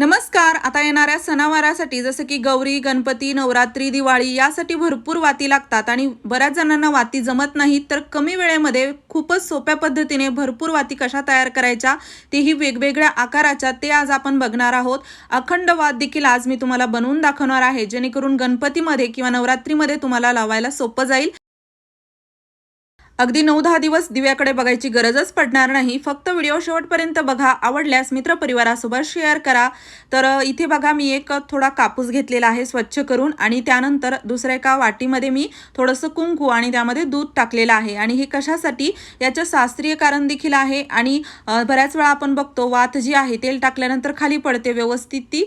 नमस्कार आता येणाऱ्या सणावारासाठी जसं की गौरी गणपती नवरात्री दिवाळी यासाठी भरपूर वाती लागतात आणि बऱ्याच जणांना वाती जमत नाहीत तर कमी वेळेमध्ये खूपच सोप्या पद्धतीने भरपूर वाती कशा तयार करायच्या तेही वेगवेगळ्या आकाराच्या ते आज आपण बघणार आहोत. अखंड वात देखील आज मी तुम्हाला बनवून दाखवणार आहे जेणेकरून गणपतीमध्ये किंवा नवरात्रीमध्ये तुम्हाला लावायला सोपं जाईल. अगदी नऊ दहा दिवस दिव्याकडे बघायची गरजच पडणार नाही. फक्त व्हिडिओ शेवटपर्यंत बघा आवडल्यास मित्रपरिवारासोबत शेअर करा. तर इथे बघा मी एक थोडा कापूस घेतलेला आहे स्वच्छ करून आणि त्यानंतर दुसऱ्या एका वाटीमध्ये मी थोडंसं कुंकू आणि त्यामध्ये दूध टाकलेलं आहे. आणि हे कशासाठी? याचं शास्त्रीय कारण देखील आहे आणि बऱ्याच वेळा आपण बघतो वात जी आहे तेल टाकल्यानंतर खाली पडते व्यवस्थित ती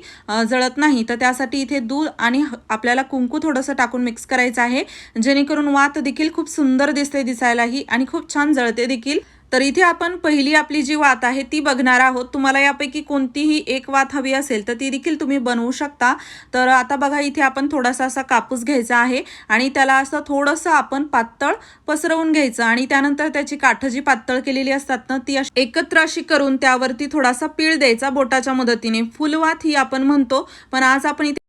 जळत नाही. तर त्यासाठी इथे दूध आणि ह- आपल्याला कुंकू थोडंसं टाकून मिक्स करायचं आहे. जेणेकरून वात देखील खूप सुंदर दिसते दिसायला दिसायलाही आणि खूप छान जळते देखील. तर इथे आपण पहिली आपली जी वात आहे ती बघणार आहोत. तुम्हाला यापैकी कोणतीही एक वात हवी असेल तर ती देखील तुम्ही बनवू शकता. तर आता बघा इथे आपण थोडासा असा कापूस घ्यायचा आहे आणि त्याला असं थोडंसं आपण पातळ पसरवून घ्यायचं आणि त्यानंतर त्याची काठ जी पातळ केलेली असतात ना ती एकत्र अशी करून त्यावरती थोडासा पीळ द्यायचा बोटाच्या मदतीने. फुलवात ही आपण म्हणतो पण आज आपण इथे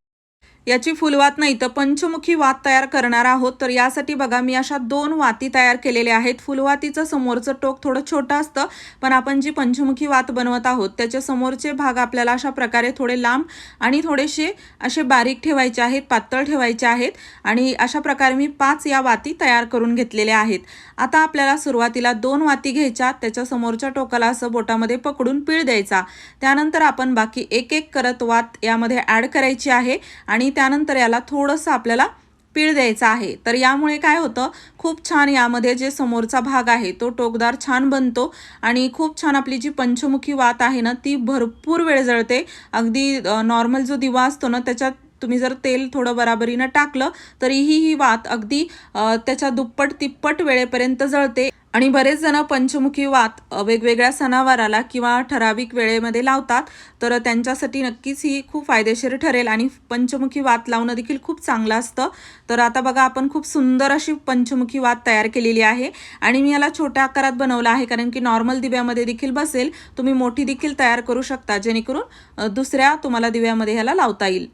याची फुलवात नाही तर पंचमुखी वात तयार करणार आहोत. तर यासाठी बघा मी अशा दोन वाती तयार केलेल्या आहेत. फुलवातीचं समोरचं टोक थोडं छोटं असतं पण आपण जी पंचमुखी वात बनवत आहोत त्याच्या समोरचे भाग आपल्याला अशा प्रकारे थोडे लांब आणि थोडेसे असे बारीक ठेवायचे आहेत पातळ ठेवायचे आहेत आणि अशा प्रकारे मी पाच या वाती तयार करून घेतलेल्या आहेत. आता आपल्याला सुरुवातीला दोन वाती घ्यायच्या त्याच्या समोरच्या टोकाला असं बोटामध्ये पकडून पीळ द्यायचा. त्यानंतर आपण बाकी एक एक करत वात यामध्ये ॲड करायची आहे आणि त्यानंतर याला थोडंसं आपल्याला पीळ द्यायचा आहे. तर यामुळे काय होतं खूप छान यामध्ये जे समोरचा भाग आहे तो टोकदार छान बनतो आणि खूप छान आपली जी पंचमुखी वात आहे ना ती भरपूर वेळ जळते. अगदी नॉर्मल जो दिवा असतो ना त्याच्यात तुम्ही जर तेल थोडं बराबरीनं टाकलं तरीही ही वात अगदी त्याच्या दुप्पट तिप्पट वेळेपर्यंत जळते. आणि बरेच जण पंचमुखी वात वेगवेगळ्या सणावाराला किंवा ठराविक वेळेमध्ये लावतात. तर त्यांच्यासाठी नक्कीच ही खूप फायदेशीर ठरेल आणि पंचमुखी वात लावणं देखील खूप चांगलं असतं. तर आता बघा आपण खूप सुंदर अशी पंचमुखी वात तयार केलेली आहे आणि मी याला छोट्या आकारात बनवलं आहे कारण की नॉर्मल दिव्यामध्ये देखील बसेल. तुम्ही मोठी देखील तयार करू शकता जेणेकरून दुसऱ्या तुम्हाला दिव्यामध्ये ह्याला लावता येईल.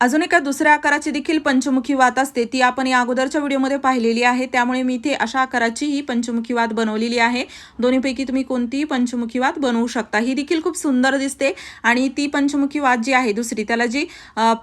अजून एका दुसऱ्या आकाराची देखील पंचमुखी वात असते. ती आपण या अगोदरच्या व्हिडिओमध्ये पाहिलेली आहे. त्यामुळे मी इथे अशा आकाराची ही पंचमुखी वात बनवलेली आहे. दोन्हीपैकी तुम्ही कोणतीही पंचमुखी वात बनवू शकता. ही देखील खूप सुंदर दिसते आणि ती पंचमुखी वात जी आहे दुसरी त्याला जी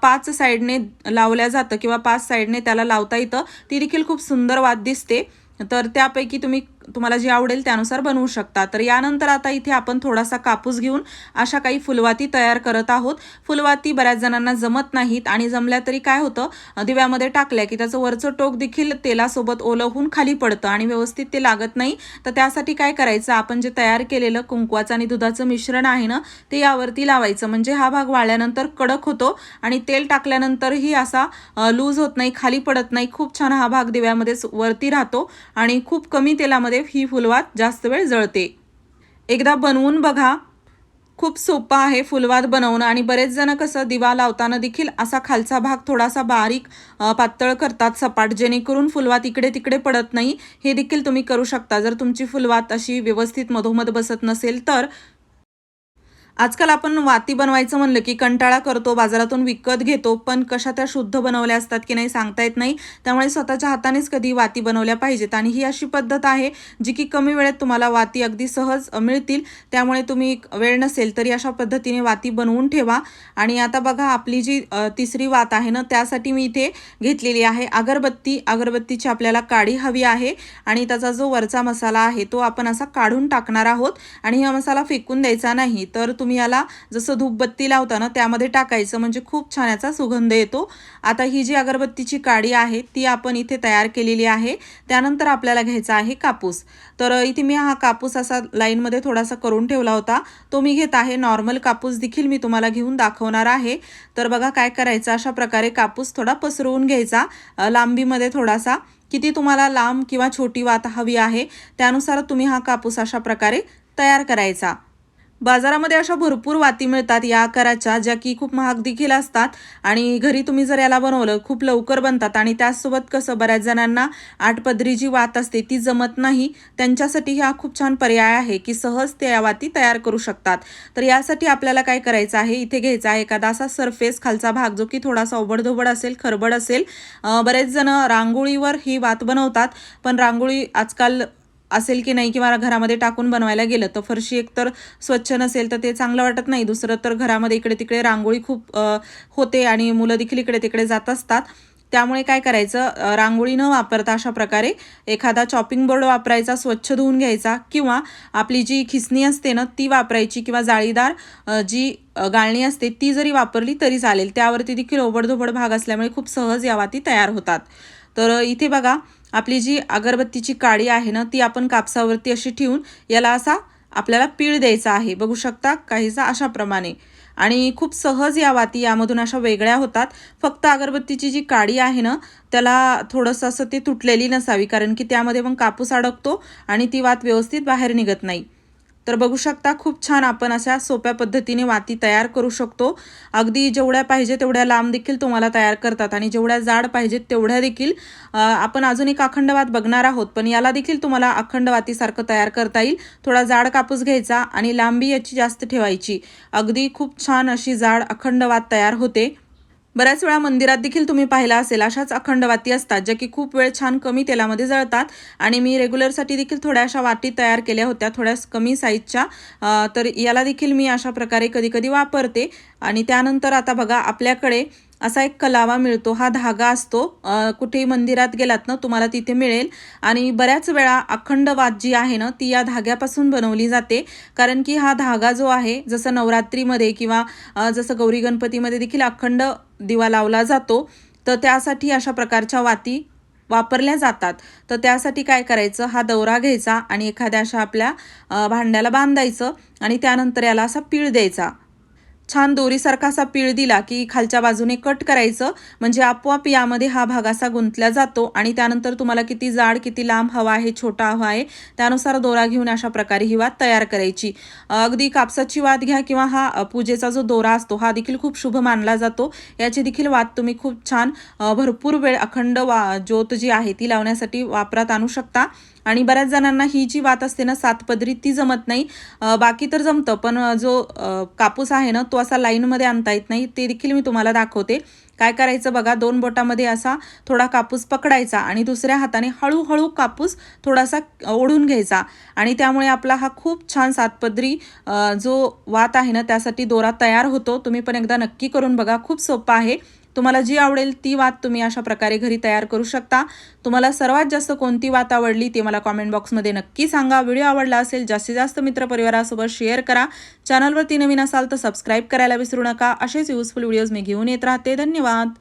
पाच साईडने लावल्या जातं किंवा पाच साईडने त्याला लावता येतं ती देखील खूप सुंदर वात दिसते. तर त्यापैकी तुम्ही तुम्हाला जे आवडेल त्यानुसार बनवू शकता. तर यानंतर आता इथे आपण थोडासा कापूस घेऊन अशा काही फुलवाती तयार करत आहोत. फुलवाती बऱ्याच जणांना जमत नाहीत आणि जमल्या तरी काय होतं दिव्यामध्ये टाकल्या की त्याचं वरचं टोक देखील तेलासोबत ओलं होऊन खाली पडतं आणि व्यवस्थित ते लागत नाही. तर त्यासाठी काय करायचं आपण जे तयार केलेलं कुंकवाचं आणि दुधाचं मिश्रण आहे ना ते यावरती लावायचं. म्हणजे हा भाग वाळल्यानंतर कडक होतो आणि तेल टाकल्यानंतरही असा लूज होत नाही खाली पडत नाही. खूप छान हा भाग दिव्यामध्येच वरती राहतो आणि खूप कमी तेलामध्ये ही फुलवात जास्त वेळ जळते. एकदा बनवून बघा. खूप सोपं आहे फुलवात बनवणं आणि बरेच जण कसं दिवा लावताना देखील असा खालचा भाग थोडासा बारीक पातळ करतात सपाट जेणेकरून फुलवात इकडे तिकडे पडत नाही. हे देखील तुम्ही करू शकता. जर तुमची फुलवात अशी व्यवस्थित मधोमध बसत नसेल तर आजकाल आपण वाती बनवायचं म्हणलं की कंटाळा करतो बाजारातून विकत घेतो पण कशा त्या शुद्ध बनवल्या असतात की नाही सांगता येत नाही. त्यामुळे स्वतःच्या हातानेच कधी वाती बनवल्या पाहिजेत. आणि ही अशी पद्धत आहे जी की कमी वेळेत तुम्हाला वाती अगदी सहज मिळतील. त्यामुळे तुम्ही वेळ नसेल तरी अशा पद्धतीने वाती बनवून ठेवा. आणि आता बघा आपली जी तिसरी वात आहे ना त्यासाठी मी इथे घेतलेली आहे अगरबत्ती. अगरबत्तीची आपल्याला काडी हवी आहे आणि त्याचा जो वरचा मसाला आहे तो आपण असा काढून टाकणार आहोत. आणि हा मसाला फेकून द्यायचा नाही. तर तुम्ही याला जसं धूपबत्ती लावता ना त्यामध्ये टाकायचं. म्हणजे खूप छान याचा सुगंध येतो. आता ही जी अगरबत्तीची काडी आहे ती आपण इथे तयार केलेली आहे. त्यानंतर आपल्याला घ्यायचा आहे कापूस. तर इथे मी हा कापूस असा लाईनमध्ये थोडासा करून ठेवला होता. तो मी घेत आहे. नॉर्मल कापूस देखील मी तुम्हाला घेऊन दाखवणार आहे. तर बघा काय करायचं अशा प्रकारे कापूस थोडा पसरवून घ्यायचा. लांबीमध्ये थोडासा. किती तुम्हाला लांब किंवा छोटी वात हवी आहे त्यानुसार तुम्ही हा कापूस अशा प्रकारे तयार करायचा. बाजारामध्ये अशा भरपूर वाती मिळतात या आकाराच्या ज्या की खूप महाग देखील असतात. आणि घरी तुम्ही जर याला बनवलं खूप लवकर बनतात. आणि त्याचसोबत कसं बऱ्याच जणांना आठ पदरी जी वात असते ती जमत नाही. त्यांच्यासाठी हा खूप छान पर्याय आहे की सहज ते या वाती तयार करू शकतात. तर यासाठी आपल्याला काय करायचं आहे? इथे घ्यायचा आहे एखादा असा सरफेस खालचा भाग जो की थोडासा ओबडधोबड असेल खरबड असेल. बरेच जण रांगोळीवर ही वात बनवतात. पण रांगोळी आजकाल असेल की नाही किंवा घरामध्ये टाकून बनवायला गेलं तर फरशी एकतर स्वच्छ नसेल तर ते चांगलं वाटत नाही. दुसरं तर घरामध्ये इकडे तिकडे रांगोळी खूप होते आणि मुलं देखील इकडे तिकडे जात असतात. त्यामुळे काय करायचं रांगोळी न वापरता अशा प्रकारे एखादा चॉपिंग बोर्ड वापरायचा स्वच्छ धुवून घ्यायचा किंवा आपली जी खिसणी असते ना ती वापरायची किंवा जाळीदार जी गाळणी असते ती जरी वापरली तरी चालेल. त्यावरती देखील ओबडधोबड भाग असल्यामुळे खूप सहज या वाती तयार होतात. तर इथे बघा आपली जी अगरबत्तीची काडी आहे ना ती आपण कापसावरती अशी ठेवून याला असा आपल्याला पीळ द्यायचा आहे. बघू शकता काहीसा अशा प्रमाणे. आणि खूप सहज या वाती यामधून अशा वेगळ्या होतात. फक्त अगरबत्तीची जी काडी आहे ना त्याला थोडंसं असं ती तुटलेली नसावी कारण की त्यामध्ये मग कापूस अडकतो आणि ती वात व्यवस्थित बाहेर निघत नाही. तर बघू शकता खूप छान आपण अशा सोप्या पद्धतीने वाती तयार करू शकतो. अगदी जेवढ्या पाहिजे तेवढ्या लांब देखील तुम्हाला तयार करतात आणि जेवढ्या जाड पाहिजेत तेवढ्या देखील आपण अजून एक अखंडवात बघणार आहोत पण याला देखील तुम्हाला अखंड वातीसारखं तयार करता येईल. थोडा जाड कापूस घ्यायचा आणि लांबी याची जास्त ठेवायची. अगदी खूप छान अशी जाड अखंड वात तयार होते. बऱ्याच वेळा मंदिरात देखील तुम्ही पाहिला असेल अशाच अखंड वाती असतात ज्या की खूप वेळ छान कमी तेलामध्ये जळतात. आणि मी रेग्युलरसाठी देखील थोड्या अशा वाटी तयार केल्या होत्या थोड्या कमी साईजच्या तर याला देखील मी अशा प्रकारे कधीकधी वापरते. आणि त्यानंतर आता बघा आपल्याकडे असा एक कलावा मिळतो. हा धागा असतो. कुठेही मंदिरात गेलात ना तुम्हाला तिथे मिळेल. आणि बऱ्याच वेळा अखंड वात जी आहे ना ती या धाग्यापासून बनवली जाते. कारण की हा धागा जो आहे जसं नवरात्रीमध्ये किंवा जसं गौरी गणपतीमध्ये देखील अखंड दिवा लावला जातो तर त्यासाठी अशा प्रकारच्या वाती वापरल्या जातात. तर त्यासाठी काय करायचं? हा दौरा घ्यायचा आणि एखाद्या अशा आपल्या भांड्याला बांधायचं आणि त्यानंतर याला असा पीळ द्यायचा. छान दोरीसारखा असा पीळ दिला की खालच्या बाजूने कट करायचं. म्हणजे आपोआप यामध्ये हा भाग असा गुंतला जातो आणि त्यानंतर तुम्हाला किती जाड किती लांब हवा आहे छोटा हवा आहे त्यानुसार दोरा घेऊन अशा प्रकारे ही वात तयार करायची. अगदी कापसाची वात घ्या किंवा हा पूजेचा जो दोरा असतो हा देखील खूप शुभ मानला जातो. याची देखील वात तुम्ही खूप छान भरपूर वेळ अखंड वा ज्योत जी आहे ती लावण्यासाठी वापरात आणू शकता. आणि बऱ्याच जणांना ही जी वात असते ना सात पदरी ती जमत नाही. बाकी तर जमतं पण जो कापूस आहे ना तो असा लाईनमध्ये आणता येत नाही. ते देखील मी तुम्हाला दाखवते. काय करायचं बघा दोन बोटामध्ये असा थोडा कापूस पकडायचा आणि दुसऱ्या हाताने हळूहळू कापूस थोडासा ओढून घ्यायचा. आणि त्यामुळे आपला हा खूप छान सातपदरी जो वात आहे ना त्यासाठी दोरा तयार होतो. तुम्ही पण एकदा नक्की करून बघा. खूप सोपं आहे. तुम्हाला जी आवडेल ती वात तुम्ही अशा प्रकारे घरी तयार करू शकता. तुम्हाला सर्वात जास्त कोणती वात आवडली ते मला कॉमेंट बॉक्समध्ये नक्की सांगा. व्हिडिओ आवडला असेल जास्तीत जास्त मित्रपरिवारासोबत शेअर करा. चॅनलवरती नवीन असाल तर सबस्क्राईब करायला विसरू नका. असेच युजफुल व्हिडिओज मी घेऊन येत राहते. धन्यवाद.